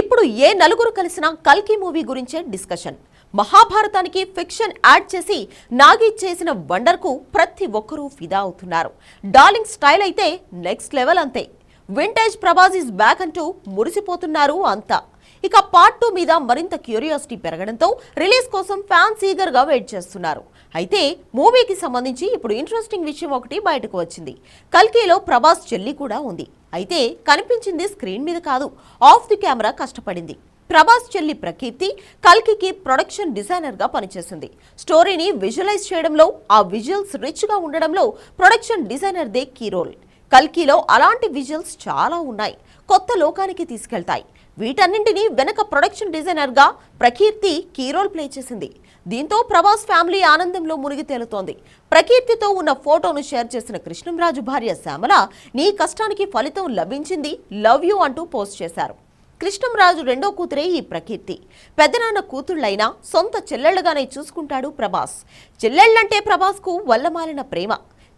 ఇప్పుడు ఏ నలుగురు కలిసినా కల్కి మూవీ గురించే డిస్కషన్. మహాభారతానికి ఫిక్షన్ యాడ్ చేసి నాగి చేసిన వండర్కు ప్రతి ఒక్కరూ ఫిదా అవుతున్నారు. డార్లింగ్ స్టైల్ అయితే నెక్స్ట్ లెవెల్ అంతే. వింటేజ్ ప్రభాస్ ఇస్ బ్యాక్ అంటూ మురిసిపోతున్నారు అంతా. ఇక పార్ట్ టూ మీద మరింత క్యూరియాసిటీ పెరగడంతో రిలీజ్ కోసం ఫ్యాన్స్ ఈగర్గా వెయిట్ చేస్తున్నారు. అయితే మూవీకి సంబంధించి ఇప్పుడు ఇంట్రెస్టింగ్ విషయం ఒకటి బయటకు వచ్చింది. కల్కీలో ప్రభాస్ చెల్లి కూడా ఉంది. అయితే కనిపించింది స్క్రీన్ మీద కాదు ఆఫ్ ది కెమెరా కష్టపడింది. ప్రభాస్ చెల్లి ప్రకీర్తి కల్కికి ప్రొడక్షన్ డిజైనర్గా పనిచేస్తుంది పనిచేసింది. స్టోరీని విజువలైజ్ చేయడంలో ఆ విజువల్స్ రిచ్గా ఉండడంలో production designer they key role కల్కిలో అలాంటి విజువల్స్ చాలా ఉన్నాయి. కొత్త లోకానికి తీసుకెళ్తాయి. వీటన్నింటినీ వెనక ప్రొడక్షన్ డిజైనర్గా ప్రకీర్తి కీరోల్ ప్లే చేసింది. దీంతో ప్రభాస్ ఫ్యామిలీ ఆనందంలో మునిగి తేలుతోంది. ప్రకీర్తితో ఉన్న ఫోటోను షేర్ చేసిన కృష్ణంరాజు భార్య శ్యామల నీ కష్టానికి ఫలితం లభించింది లవ్ యూ అంటూ పోస్ట్ చేశారు. కృష్ణంరాజు రెండో కూతురే ఈ ప్రకీర్తి. పెద్దనాన్న కూతుళ్ళైనా సొంత చెల్లెళ్ళగానే చూసుకుంటాడు ప్రభాస్. చెల్లెళ్ళంటే ప్రభాస్కు వల్లమాలిన ప్రేమ.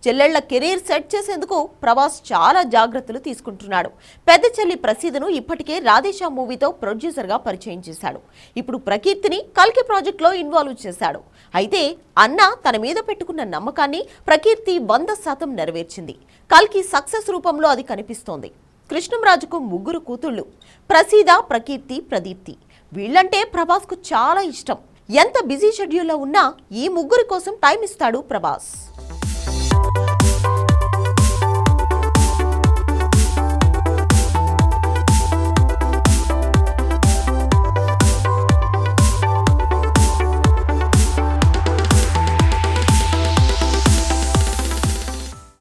చెల్లెళ్ళ కెరీర్ సెట్ చేసేందుకు ప్రభాస్ చాలా జాగ్రత్తలు తీసుకుంటున్నాడు. పెద్ద చెల్లి ప్రసీదను ఇప్పటికే రాధేశా మూవీతో ప్రొడ్యూసర్గా పరిచయం చేశాడు. ఇప్పుడు ప్రకీర్తిని కల్కి ప్రాజెక్ట్లో ఇన్వాల్వ్ చేశాడు. అయితే అన్న తన మీద పెట్టుకున్న నమ్మకాన్ని ప్రకీర్తి వంద శాతం నెరవేర్చింది. కల్కి సక్సెస్ రూపంలో అది కనిపిస్తోంది. కృష్ణంరాజుకు ముగ్గురు కూతుళ్ళు. ప్రసీద ప్రకీర్తి ప్రదీప్తి. వీళ్ళంటే ప్రభాస్కు చాలా ఇష్టం. ఎంత బిజీ షెడ్యూల్లో ఉన్నా ఈ ముగ్గురి కోసం టైం ఇస్తాడు ప్రభాస్. you.